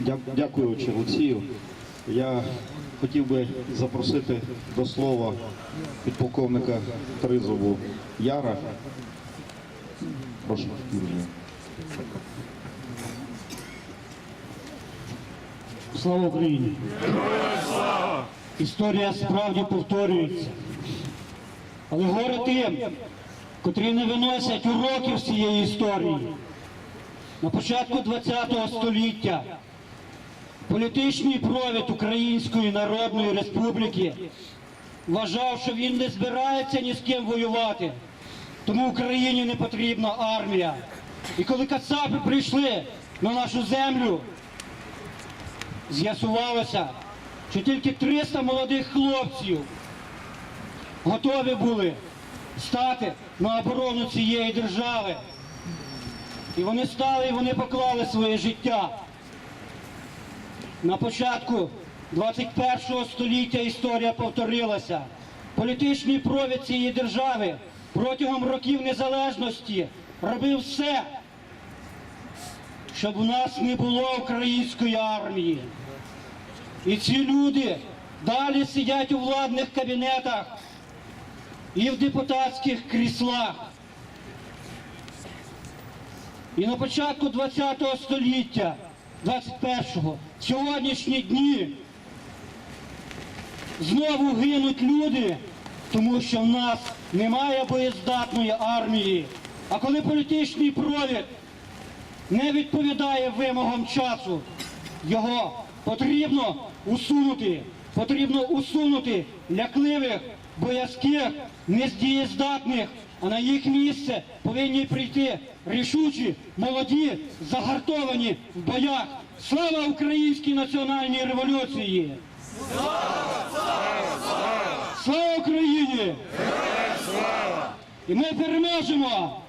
Дя- Дякую, Олексію. Я хотів би запросити до слова підполковника Тризову Яра. Прошу. Слава Україні! Історія справді повторюється. Але горе тим, котрі не виносять уроків з цієї історії. На початку ХХ століття політичний провід Української Народної Республіки вважав, що він не збирається ні з ким воювати, тому Україні не потрібна армія. І коли кацапи прийшли на нашу землю, з'ясувалося, що тільки 300 молодих хлопців готові були стати на оборону цієї держави. І вони стали і вони поклали своє життя. На початку 21 століття історія повторилася. Політичний провід цієї держави протягом років незалежності робив все, щоб у нас не було української армії. І ці люди далі сидять у владних кабінетах і в депутатських кріслах. І на початку ХХ століття, 21-го, в сьогоднішні дні знову гинуть люди, тому що в нас немає боєздатної армії. А коли політичний провід не відповідає вимогам часу. Його потрібно усунути. Потрібно усунути лякливих, боязких, нездієздатних, а на їх місце повинні прийти рішучі, молоді, загартовані в боях. Слава українській національній революції! Слава Україні! І ми переможемо!